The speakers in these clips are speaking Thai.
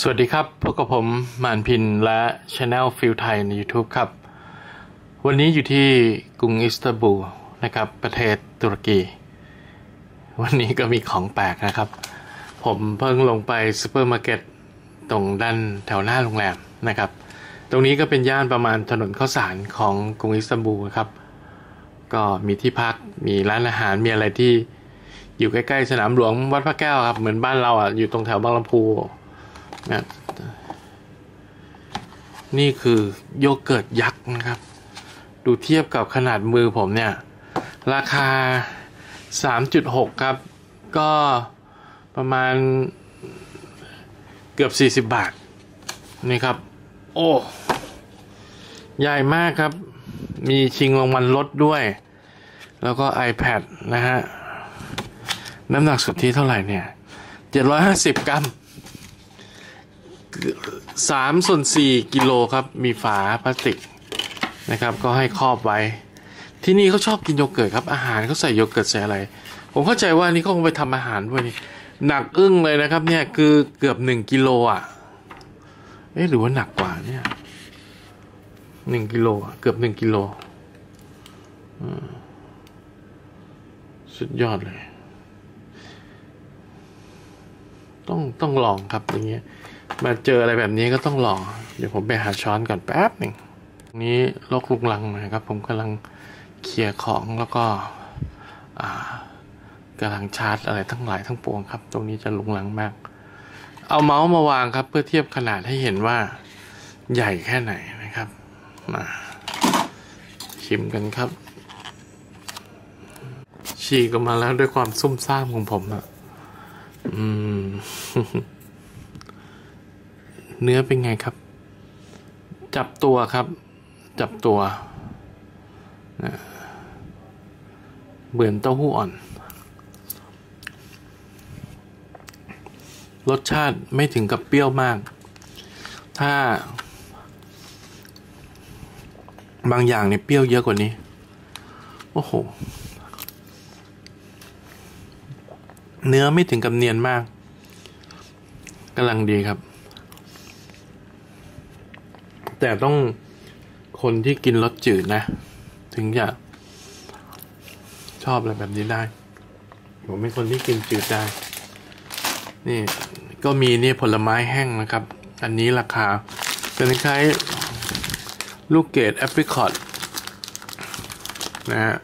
สวัสดีครับ พบกับผมมานพินและช anel ฟิลไทยใน YouTube ครับ วันนี้อยู่ที่กรุงอิสตันบูลนะครับ ประเทศตุรกี วันนี้ก็มีของแปลกนะครับ ผมเพิ่งลงไปซูเปอร์มาร์เก็ตตรงด้านแถวหน้าโรงแรมนะครับ ตรงนี้ก็เป็นย่านประมาณถนนข้าวสารของกรุงอิสตันบูลครับ ก็มีที่พักมีร้านอาหารมีอะไรที่อยู่ใกล้ๆสนามหลวงวัดพระแก้วครับ เหมือนบ้านเราอะอยู่ตรงแถวบางลำพู นะนี่คือโยเกิร์ตยักษ์นะครับ ดูเทียบกับขนาดมือผมเนี่ย ราคา 3.6 ครับ ก็ประมาณเกือบ 40 บาท นี่ครับ โอ้ ใหญ่มากครับ มีชิงรางวัลลดด้วย แล้วก็ iPad นะฮะ น้ำหนักสุดที่เท่าไหร่เนี่ย 750 กรัม 3ส่วน4กิโลครับ มีฝาพลาสติกนะครับ ก็ให้ครอบไว้ ที่นี่เขาชอบกินโยเกิร์ตครับ อาหารเขาใส่โยเกิร์ตใส่อะไร ผมเข้าใจว่านี่เขาคงไปทำอาหารด้วยนี่หนักอึ้งเลยนะครับเนี่ยคือเกือบ1กิโลอะเอ๊ะหรือว่าหนักกว่าเนี่ยหนึ่งกิโลเกือบหนึ่งกิโลอืมสุดยอดเลย ต้องต้องลองครับอย่างเงี้ยมาเจออะไรแบบนี้ก็ต้องลอง เดี๋ยวผมไปหาช้อนก่อนแป๊บหนึ่งนี้โรคลุกลังนะครับ ผมกำลังเคลียร์ของแล้วก็อ่ากำลังชาร์จอะไรทั้งหลายทั้งปวงครับ ตรงนี้จะลุกลังมาก เอาเมาส์มาวางครับ เพื่อเทียบขนาดให้เห็นว่าใหญ่แค่ไหนนะครับมาชิมกันครับ ฉีกออกมาแล้วด้วยความซุ่มซ่ามของผมอะ อืม เนื้อเป็นไงครับ จับตัวครับ จับตัวเหมือนเต้าหู้อ่อน รสชาติไม่ถึงกับเปรี้ยวมาก ถ้า บางอย่างเนี่ยเปรี้ยวเยอะกว่านี้ โอ้โห เนื้อไม่ถึงกับเนียนมากกำลังดีครับ แต่ต้องคนที่กินรสจืดนะ ถึงจะชอบอะไรแบบนี้ได้ ผมเป็นคนที่กินจืดได้ นี่ก็มีนี่ผลไม้แห้งนะครับ อันนี้ราคาเป็นคล้ายลูกเกดแอปริคอตนะฮะ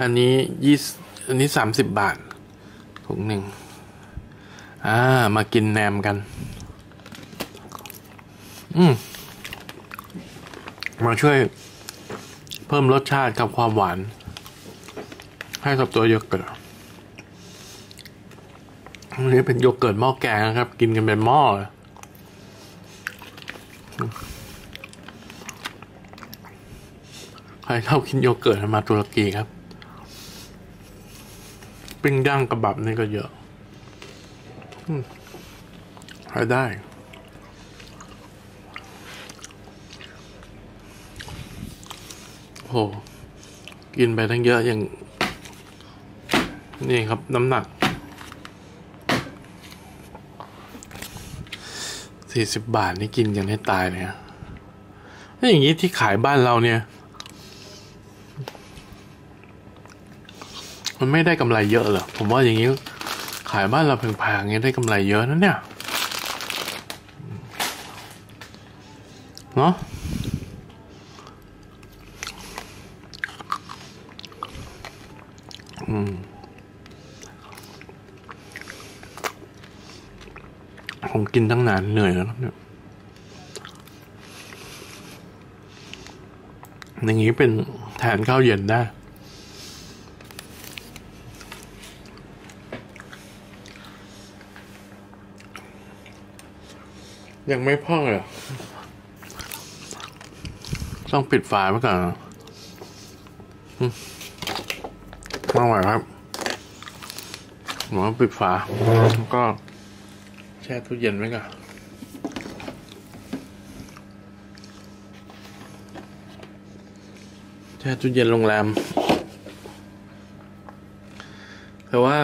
อันนี้ยี่อันนี้สามสิบบาท ถุงหนึ่งอ่า มากินแหนมกัน อืมมาช่วยเพิ่มรสชาติกับความหวาน ให้กับตัวโยเกิร์ตอันนี้เป็นโยเกิร์ตหม้อแกงนะครับ กินกันเป็นหม้อใครชอบกินโยเกิร์ตมาตุรกีครับ ปิ้งย่างกระบับนี่ก็เยอะใช้ได้ โห กินไปทั้งเยอะอย่าง นี่ครับน้ำหนัก สี่สิบบาทนี่กินกันให้ตายเลยอะถ้าอย่างนี้ที่ขายบ้านเราเนี่ย มันไม่ได้กำไรเยอะเหรอผมว่าอย่างนี้ขายบ้านเราแพงๆอย่างนี้ได้กำไรเยอะนะเนี่ยเนาะอืมผมกินตั้งนานเหนื่อยแล้วเนี่ยอย่างนี้เป็นแทนข้าวเย็นได้ ยังไม่พองเลย ต้องปิดฝาไว้ก่อนอืมไม่ไหวครับผมว่าปิดฝา แล้วก็ แช่ตู้เย็นไว้ก่อนแช่ตู้เย็นโรงแรมแต่ว่า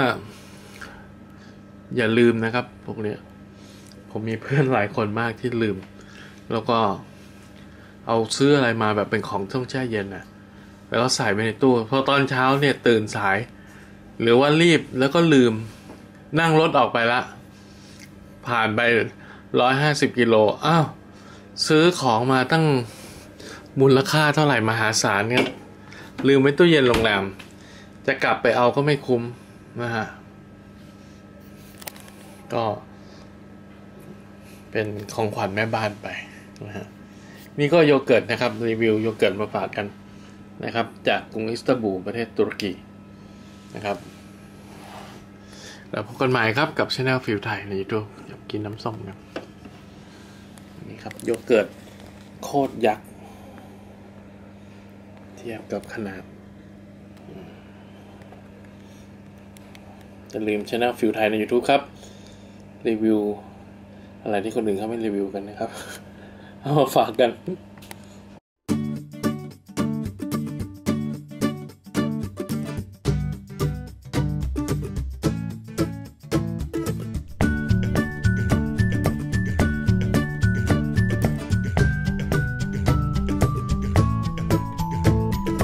อย่าลืมนะครับ พวกเนี้ย ผมมีเพื่อนหลายคนมากที่ลืม แล้วก็เอาซื้ออะไรมาแบบเป็นของต้องแช่เย็นน่ะ แล้วก็ใส่ไปในตู้พอตอนเช้าเนี่ยตื่นสาย หรือว่ารีบแล้วก็ลืม นั่งรถออกไปละ ผ่านไปร้อยห้าสิบกิโลอ้าวซื้อของมาตั้งมูลค่าเท่าไหร่มหาศาลเนี่ยลืมไว้ตู้เย็นโรงแรม จะกลับไปเอาก็ไม่คุ้มนะฮะก็ เป็นของขวัญแม่บ้านไปนะฮะนี่ก็โยเกิร์ตนะครับรีวิวโยเกิร์ตมาฝากกันนะครับ จากกรุงอิสตันบูลประเทศตุรกีนะครับ แล้วพบกันใหม่ครับกับช anel ฟิวไทยใน YouTube อยากกินน้ำส้มครับนี่ครับโยเกิร์ตโคตรยักษ์ เทียบกับขนาดอย่าลืมช anel ฟิวไทยใน YouTube ครับ รีวิว อะไรที่คนอื่นเขาไม่รีวิวกันนะครับ เอามาฝากกัน